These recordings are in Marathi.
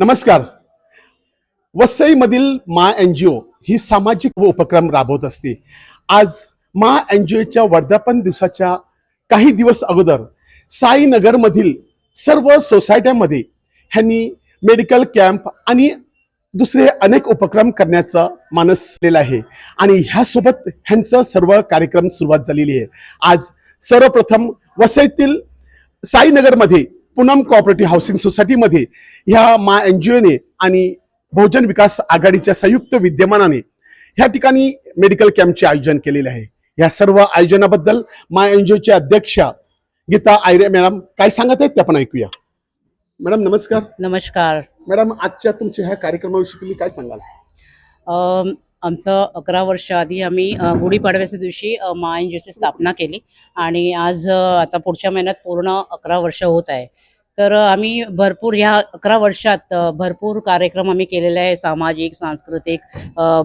नमस्कार. वसईमधील मा एन जी ओ ही सामाजिक व उपक्रम राबवत असते. आज मा एन जी ओच्या वर्धापन दिवसाच्या काही दिवस अगोदर साईनगरमधील सर्व सोसायट्यामध्ये ह्यांनी मेडिकल कॅम्प आणि दुसरे अनेक उपक्रम करण्याचा मानस केलेला आहे. आणि ह्यासोबत ह्यांचं सर्व कार्यक्रम सुरुवात झालेली आहे. आज सर्वप्रथम वसईतील साईनगरमध्ये पूनम कोऑपरेटिव्ह हाऊसिंग सोसायटीमध्ये ह्या मा एन जी ओने आणि बहुजन विकास आघाडीच्या संयुक्त विद्यमानाने ह्या ठिकाणी मेडिकल कॅम्पचे आयोजन केलेले आहे. या सर्व आयोजनाबद्दल मा एन जी ओच्या अध्यक्षा गीता आयरे मॅडम काय सांगत आहेत ते आपण ऐकूया. मॅडम नमस्कार. नमस्कार. मॅडम आजच्या तुमच्या ह्या कार्यक्रमाविषयी तुम्ही काय सांगाल? आमचं अकरा वर्ष आधी आम्ही गुढीपाडव्याच्या दिवशी मा एन जीची स्थापना केली. आणि आज आता पुढच्या महिन्यात पूर्ण अकरा वर्ष होत आहे. तर आम्ही भरपूर ह्या अकरा वर्षात भरपूर कार्यक्रम आम्ही केलेले आहे. सामाजिक सांस्कृतिक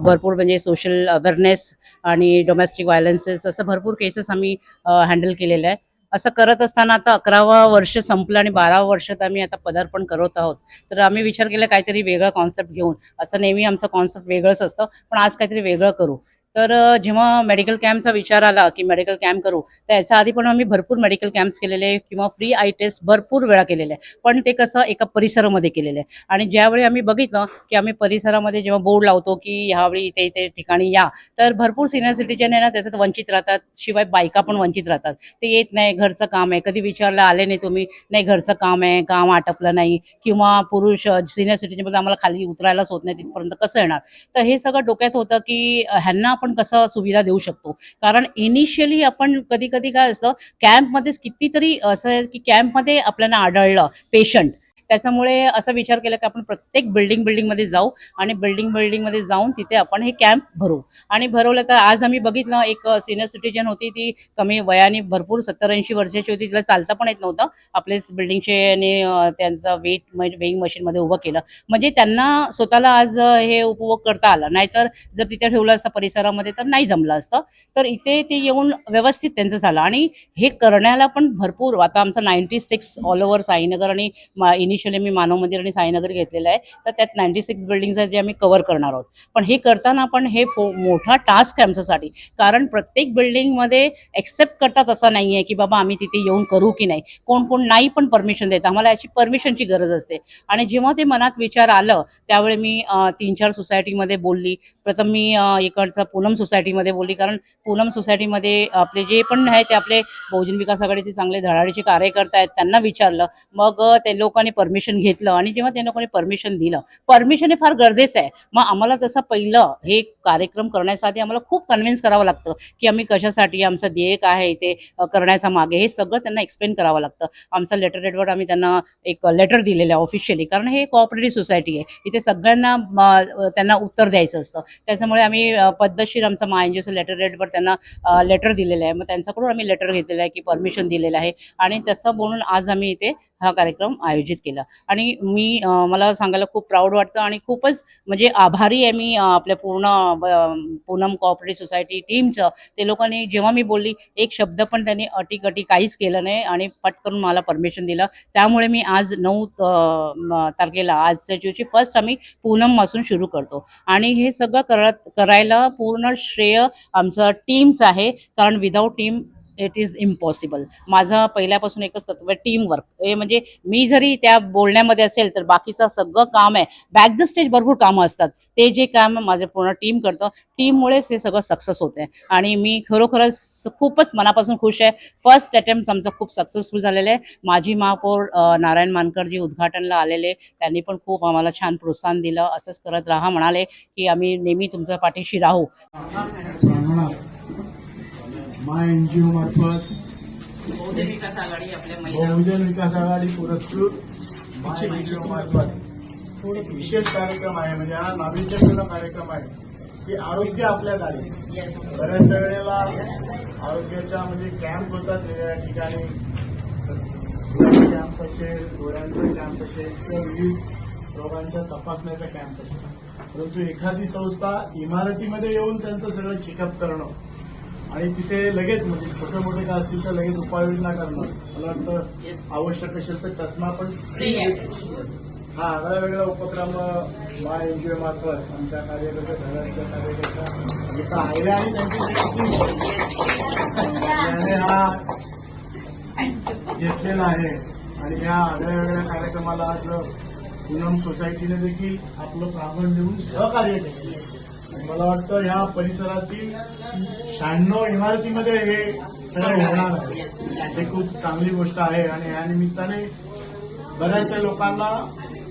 भरपूर म्हणजे सोशल अवेअरनेस आणि डोमेस्टिक व्हायलन्सेस असं भरपूर केसेस आम्ही हँडल केलेलं आहे. असं करत असताना आता अकरावा वर्ष संपलं आणि बारावं वर्षात आम्ही आता पदार्पण करत आहोत. तर आम्ही विचार केला काहीतरी वेगळा कॉन्सेप्ट घेऊन. असं नेहमी आमचं कॉन्सेप्ट वेगळंच असतं पण आज काहीतरी वेगळं करू. तर जेव्हा मेडिकल कॅम्पचा विचार आला की मेडिकल कॅम्प करू तर याच्या आधी पण आम्ही भरपूर मेडिकल कॅम्प्स केलेले आहे किंवा फ्री आय टेस्ट भरपूर वेळा केलेले आहे पण ते कसं एका परिसरामध्ये केलेलं आहे. आणि ज्यावेळी आम्ही बघितलं की आम्ही परिसरामध्ये जेव्हा बोर्ड लावतो की ह्यावेळी इथे इथे ठिकाणी या तर भरपूर सिनियर सिटीजन आहे ना त्याच्यात वंचित राहतात. शिवाय बायका पण वंचित राहतात. ते येत नाही घरचं काम आहे. कधी विचारलं आले नाही तुम्ही? नाही घरचं काम आहे काम आटपलं नाही. किंवा पुरुष सिनियर सिटीजनमध्ये आम्हाला खाली उतरायलाच होत नाही तिथपर्यंत कसं येणार? तर हे सगळं डोक्यात होतं की ह्यांना आपण कसं सुविधा देऊ शकतो? कारण इनिशियली आपण कधी कधी काय असतं कॅम्पमध्येच कितीतरी असं आहे की कॅम्पमध्ये आपल्याला आढळलं पेशंट त्याच्यामुळे असा विचार केला की आपण प्रत्येक बिल्डिंग बिल्डिंगमध्ये जाऊ आणि बिल्डिंग बिल्डिंगमध्ये जाऊन तिथे आपण हे कॅम्प भरू. आणि भरवलं तर आज आम्ही बघितलं एक सिनियर सिटीजन होती ती कमी वयाने भरपूर सत्तर ऐंशी वर्षाची होती तिला चालता पण येत नव्हतं. आपलेच बिल्डिंगचे आणि त्यांचं त्यांचा वेट वेईंग मशीनमध्ये उभं केलं. म्हणजे त्यांना स्वतःला आज हे उपभोग करता आला. नाहीतर जर तिथे ठेवलं असतं परिसरामध्ये तर नाही जमलं असतं. तर इथे ते येऊन व्यवस्थित त्यांचं झालं. आणि हे करण्याला पण भरपूर आता आमचं ninety six all over Sainagar आणि इनिश मी मानव मंदिर आणि साईनगर घेतलेलं आहे. तर त्यात नाईन्टी सिक्स बिल्डिंग्स आहेत जे आम्ही कवर करणार आहोत. पण हे करताना पण हे फो- मोठा टास्क आहे आमच्यासाठी. कारण प्रत्येक बिल्डिंगमध्ये एक्सेप्ट करतात असं नाही आहे की बाबा आम्ही तिथे येऊन करू की नाही. कोण कोण नाही पण परमिशन देतं. आम्हाला याची परमिशनची गरज असते. आणि जेव्हा ते मनात विचार आलं त्यावेळी मी तीन चार सोसायटीमध्ये बोलली. प्रथम मी इकडचं पूनम सोसायटीमध्ये बोलली. कारण पूनम सोसायटीमध्ये आपले जे पण आहे ते आपले बहुजन विकास आघाडीचे चांगले धडाडीचे कार्यकर्ते आहेत त्यांना विचारलं. मग ते लोकांनी परमिशन घेतलं आणि जेव्हा त्या लोकांनी परमिशन दिलं. परमिशन हे फार गरजेचं आहे. मग आम्हाला तसं पहिलं हे कार्यक्रम करण्यासाठी आम्हाला खूप कन्व्हिन्स करावं लागतं की आम्ही कशासाठी आमचं ध्येय काय आहे ते करण्याचा मागे. हे सगळं त्यांना एक्सप्लेन करावं लागतं. आमचं लेटर रेटवर आम्ही त्यांना एक लेटर दिलेलं आहे ऑफिशियली कारण हे कोऑपरेटिव्ह सोसायटी आहे. इथे सगळ्यांना त्यांना उत्तर द्यायचं असतं. त्याच्यामुळे आम्ही पद्धतशीर आमचं मा एन जी ओचं लेटर रेटवर त्यांना लेटर दिलेलं आहे. मग त्यांच्याकडून आम्ही लेटर घेतलेलं आहे की परमिशन दिलेलं आहे. आणि तसं बोलून आज आम्ही इथे हा कार्यक्रम आयोजित केला आणि मी मला सांगायला खूप प्राऊड वाटतं आणि खूपच म्हणजे आभारी आहे मी आपल्या पूर्ण पूनम कोऑपरेटिव्ह सोसायटी टीमचं ते लोकांनी जेव्हा मी बोलली एक शब्द पण त्यांनी अटीकटी काहीच केलं नाही आणि पटकन मला परमिशन दिलं. त्यामुळे मी आज नऊ तारखेला आजच्या दिवशी फर्स्ट आम्ही पूनमपासून सुरू करतो. आणि हे सगळं करत करायला पूर्ण श्रेय आमचं टीम्स आहे. कारण without team it is impossible माझं पहिल्यापासून एकच तत्व टीमवर्क टीम वर्क हे म्हणजे मी जरी त्या बोलण्यामध्ये असेल तर बाकीचं सगळं काम आहे. बॅक द स्टेज भरपूर कामं असतात. ते जे काम माझं पूर्ण टीम करतं टीममुळेच हे सगळं सक्सेस होतं आहे आणि मी खरोखरच खूपच मनापासून खुश आहे. फर्स्ट अटेम्प्ट आमचं खूप सक्सेसफुल झालेलं आहे. माजी महापौर नारायण मानकरजी उद्घाटनला आलेले. त्यांनी पण खूप आम्हाला छान प्रोत्साहन दिलं. असंच करत राहा म्हणाले की आम्ही नेहमी तुमच्या पाठीशी राहू. सांगणार मा एन जी ओ मार्फत बहुजन विकास आघाडी आपल्या बहुजन विकास आघाडी पुरस्कृत. मा एन जी ओ मार्फत एक विशेष कार्यक्रम आहे म्हणजे हा नाविन्यपूर्ण कार्यक्रम आहे की आरोग्य आपल्या दारी येस बऱ्याच वेळेला आरोग्याच्या म्हणजे कॅम्प होतात वेगवेगळ्या ठिकाणी. कॅम्प असेल डोळ्यांचा कॅम्प असेल किंवा विविध रोगांच्या तपासण्याचा कॅम्प असेल परंतु एखादी संस्था इमारतीमध्ये येऊन त्यांचं सगळं चेकअप करणं आणि तिथे लगेच म्हणजे छोटे मोठे का असतील तर लगेच उपाययोजना करणं मला वाटतं. आवश्यक असेल तर चष्मा पण आहे. हा आगळा वेगळा उपक्रम मा एन जी ओ मार्फत आमच्या कार्यकर्ते घराच्या कार्यकर्ता गीता आयरे आणि त्यांची हा घेतलेला आहे. आणि या आगळ्या वेगळ्या कार्यक्रमाला आज पूनम सोसायटीने देखील आपलं प्राधान्य देऊन सहकार्य केलं. मला वाटतं ह्या परिसरातील शहाण्णव इमारतीमध्ये हे सगळं होणार आहे. हे खूप चांगली गोष्ट आहे आणि या निमित्ताने बऱ्याचशा लोकांना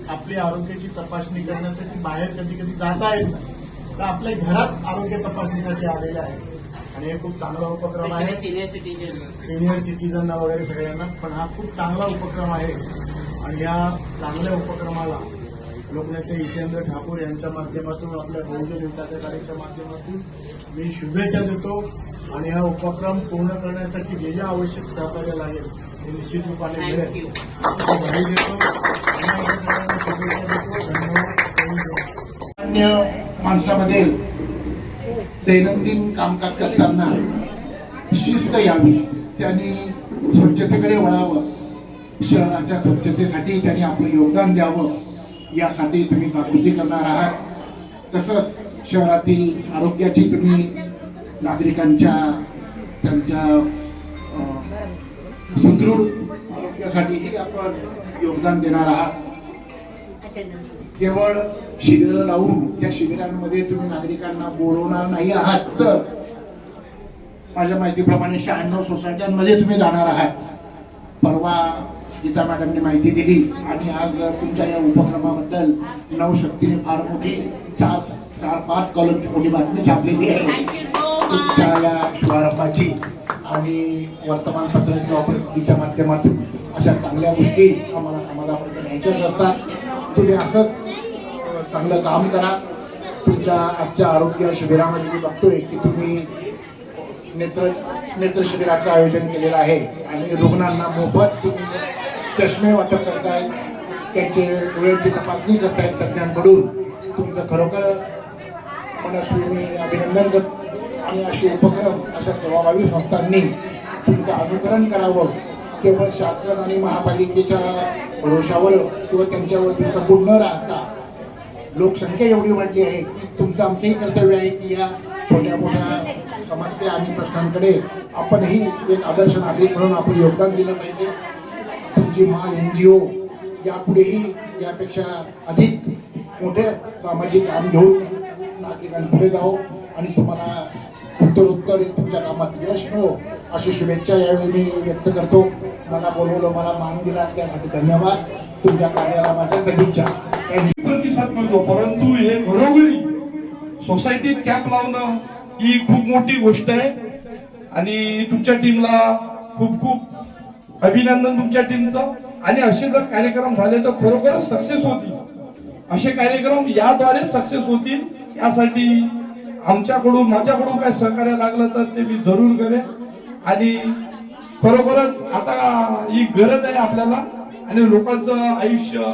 आपली आरोग्याची तपासणी करण्यासाठी बाहेर कधी कधी जाता येत नाही. तर आपल्या घरात आरोग्य तपासणीसाठी आलेले आहे. आणि हे खूप चांगला उपक्रम आहे. सिनियर सिटीजन सिनियर सिटीजनना वगैरे सगळ्यांना. पण हा खूप चांगला उपक्रम आहे. आणि या चांगल्या उपक्रमाला लोकनेते हितेंद्र ठाकूर यांच्या माध्यमातून आपल्या बहुजन विकास आघाडीच्या माध्यमातून मी शुभेच्छा देतो. आणि हा उपक्रम पूर्ण करण्यासाठी जे जे आवश्यक सहकार्य लागेल ते निश्चित रूपाने मिळेल. देतो. धन्यवाद. माणसामध्ये दैनंदिन कामकाज करताना शिस्त यावी त्यांनी स्वच्छतेकडे वळावं. शहराच्या स्वच्छतेसाठी त्यांनी आपलं योगदान द्यावं. यासाठी तुम्ही जागृती करणार आहात. तसंच शहरातील आरोग्याची तुम्ही नागरिकांच्या त्यांच्या सुदृढ आरोग्यासाठीही आपण योगदान देणार आहात. केवळ शिबिरं लावून त्या शिबिरांमध्ये तुम्ही नागरिकांना बोलवणार नाही आहात तर माझ्या माहितीप्रमाणे शहाण्णव सोसायट्यांमध्ये तुम्ही जाणार आहात. परवा गीता मॅडमने माहिती दिली. आणि आज तुमच्या या उपक्रमाबद्दल नवशक्तीने फार मोठी चार चार पाच कॉलमची मोठी बातमी छापलेली आहे. तुमच्या या शुभारंभाची आणि वर्तमानपत्राच्या प्रसिद्धीच्या माध्यमातून अशा चांगल्या गोष्टी आम्हाला समाजापर्यंत न्यायच्याच असतात. तुम्ही असंच अं, चांगलं काम करा. तुमच्या आजच्या आरोग्य शिबिरामध्ये मी बघतोय की तुम्ही नेत्र नेत्र शिबिराचं आयोजन केलेलं आहे. आणि रुग्णांना मोफत तुम्ही चष्मे वाटप करतायत. त्यांचे डोळ्यांची तपासणी करतायत तज्ज्ञांकडून. तुमचं खरोखर मनस्वी मी अभिनंदन करतो. आणि असे उपक्रम अशा सेवाभावी संस्थांनी तुमचं अनुकरण करावं. केवळ शासन आणि महापालिकेच्या भरोशावर किंवा त्यांच्यावरती संपूर्ण न राहता लोकसंख्या एवढी वाढली आहे. की तुमचं आमचंही कर्तव्य आहे की या छोट्या मोठ्या समस्या आणि प्रश्नांकडे आपणही एक आदर्श नागरिक म्हणून आपण योगदान दिलं पाहिजे. आमची महान एन जी ओ यापुढेही यापेक्षा अधिक मोठे सामाजिक काम घेऊन नागरिकांपुढे जाऊ आणि तुम्हाला उत्तरोत्तर तुमच्या कामात यश मिळो अशी शुभेच्छा यावेळी मी व्यक्त करतो. मला बोलवलं मला मान दिला त्यासाठी धन्यवाद. तुमच्या कार्याला माझ्या सदिच्छा प्रतिसाद मिळतो परंतु हे घरोघरी सोसायटीत कॅम्प लावणं ही खूप मोठी गोष्ट आहे. आणि तुमच्या टीमला खूप खूप अभिनंदन तुमच्या टीमचं आणि असे जर कार्यक्रम झाले तर खरोखरच सक्सेस होतील. असे कार्यक्रम याद्वारे सक्सेस होतील. यासाठी आमच्याकडून माझ्याकडून काय सहकार्य लागलं तर ते मी जरूर करेन. आणि खरोखरच आता ही गरज आहे आपल्याला. आणि लोकांचं आयुष्य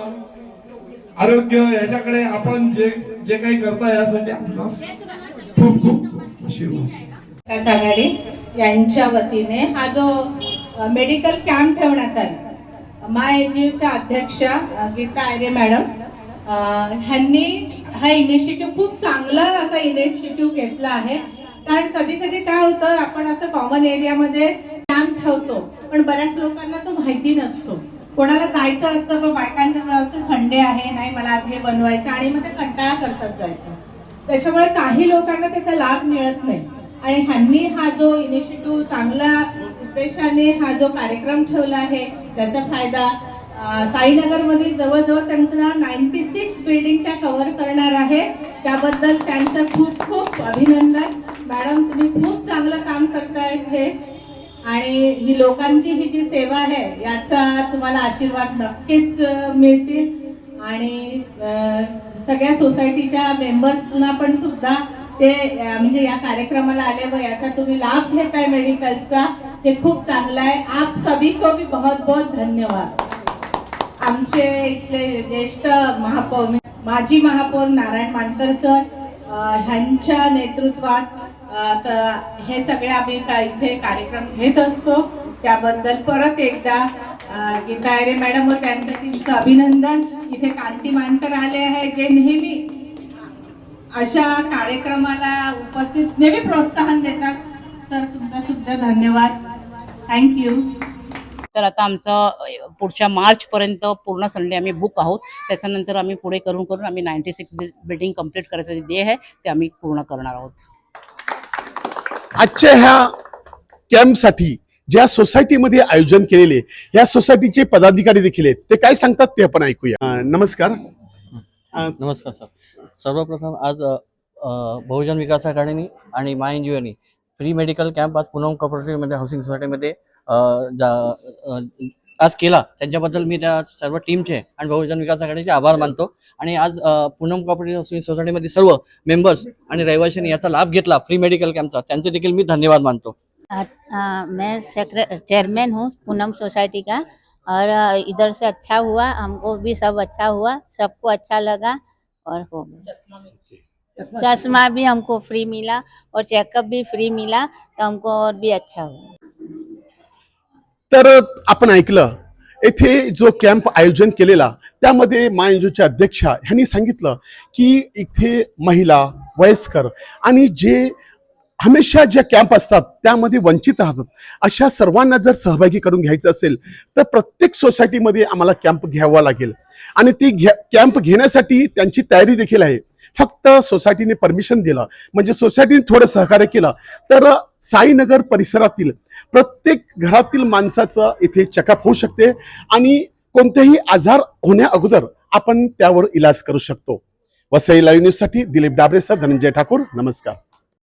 आरोग्य याच्याकडे आपण जे जे काही करता यासाठी आपला खूप खूप आशीर्वाद. यांच्या वतीने हा जो मेडिकल कॅम्प ठेवण्यात आली. माय एन जी अध्यक्षा गीता आयरे मॅडम ह्यांनी हा इनिशिएटिव्ह खूप चांगला असा इनिशिएटिव्ह घेतला आहे. कारण कधी कधी काय होतं आपण असं कॉमन एरियामध्ये कॅम्प ठेवतो पण बऱ्याच लोकांना तो माहिती नसतो. कोणाला जायचं असतं पण बायकांचं जायचं संडे आहे नाही मला आज हे बनवायचं आणि मग ते कंटाळा करतात जायचं. त्याच्यामुळे काही लोकांना त्याचा लाभ मिळत नाही. आणि ह्यांनी हा जो इनिशिएटिव्ह चांगला उद्देशाने हा जो कार्यक्रम ठेवला आहे त्याचा फायदा अं, साईनगरमध्ये जवळजवळ त्यांचा नाईन्टी सिक्स बिल्डिंग त्या कव्हर करणार आहे. त्याबद्दल त्यांचं खूप खूप अभिनंदन. मॅडम तुम्ही खूप चांगलं काम करतायत हे. आणि ही लोकांची ही जी सेवा आहे याचा तुम्हाला आशीर्वाद नक्कीच मिळतील. आणि सगळ्या सोसायटीच्या मेंबर्सना पण सुद्धा ते म्हणजे या कार्यक्रमाला आले व याचा तुम्ही लाभ घेताय मेडिकलचा हे खूप चांगलं आहे. आप सभी को भी बहुत बहुत धन्यवाद. आमचे इथले ज्येष्ठ महापौर माजी महापौर नारायण मानकर सर ह्यांच्या नेतृत्वात हे सगळे आम्ही इथे कार्यक्रम घेत असतो. त्याबद्दल परत एकदा गीता अरे मॅडम व त्यांचं तिचं अभिनंदन. इथे कांती मानकर आले आहे जे नेहमी अशा कार्यक्रमाला उपस्थित नेहमी प्रोत्साहन देतात. सर तुमचा सुद्धा धन्यवाद. थँक्यू तर आता आमचं पुढच्या मार्चपर्यंत पूर्ण संडे आम्ही बुक आहोत. त्याच्यानंतर आम्ही पुढे करून करून आम्ही नाईन्टी सिक्स बिल्डिंग कंप्लीट करायचं जे ध्येय आहे ते आम्ही पूर्ण करणार आहोत. आजच्या ह्या कॅम्पसाठी ज्या सोसायटीमध्ये आयोजन केलेले या सोसायटीचे पदाधिकारी देखील आहेत. ते काय सांगतात ते आपण ऐकूया. नमस्कार. नमस्कार सर. सर्वप्रथम आज बहुजन विकास आघाडीने आणि माय एन जी ओनी फ्री मेडिकल कॅम्प आज पूनम कॉपरेटिव्हमध्ये हाऊसिंग सोसायटीमध्ये आज केला. त्यांच्याबद्दल मी त्या सर्व टीमचे आणि बहुजन विकास आघाडीचे आभार मानतो. आणि आज पूनम कॉपरेटिव्ह हाऊसिंग सोसायटीमध्ये सर्व मेंबर्स आणि रहिवाशांनी याचा लाभ घेतला फ्री मेडिकल कॅम्पचा त्यांचे देखील मी धन्यवाद मानतो. मैं सेक्रे चेयरमैन हूँ पूनम सोसाइटी का. और इधर से अच्छा हुआ हमको भी सब अच्छा हुआ सबको अच्छा लगा और हो गया। चश्मा भी हमको फ्री मिला और चेकअप भी फ्री मिला तो हमको और भी अच्छा हुआ। तर आपण ऐकलं येथे जो कॅम्प आयोजन केलेला त्यामध्ये मायंजूच्या अध्यक्षा ह्यांनी सांगितलं की इथे महिला वयस्कर आणि जे हमेशा ज्या कॅम्प असतात त्यामध्ये वंचित राहतात. अशा सर्वांना जर सहभागी करून घ्यायचं असेल तर प्रत्येक सोसायटीमध्ये आम्हाला कॅम्प घ्यावा लागेल. आणि ती घ्या कॅम्प घेण्यासाठी त्यांची तयारी देखील आहे. फक्त सोसायटीने परमिशन दिलं. म्हणजे सोसायटीने थोडं सहकार्य केलं. तर साईनगर परिसरातील प्रत्येक घरातील माणसाचं इथे चेकअप होऊ शकते आणि कोणतेही आजार होण्या अगोदर आपण त्यावर इलाज करू शकतो. वसई लाईव्ह न्यूजसाठी दिलीप डाबरे सर धनंजय ठाकूर नमस्कार.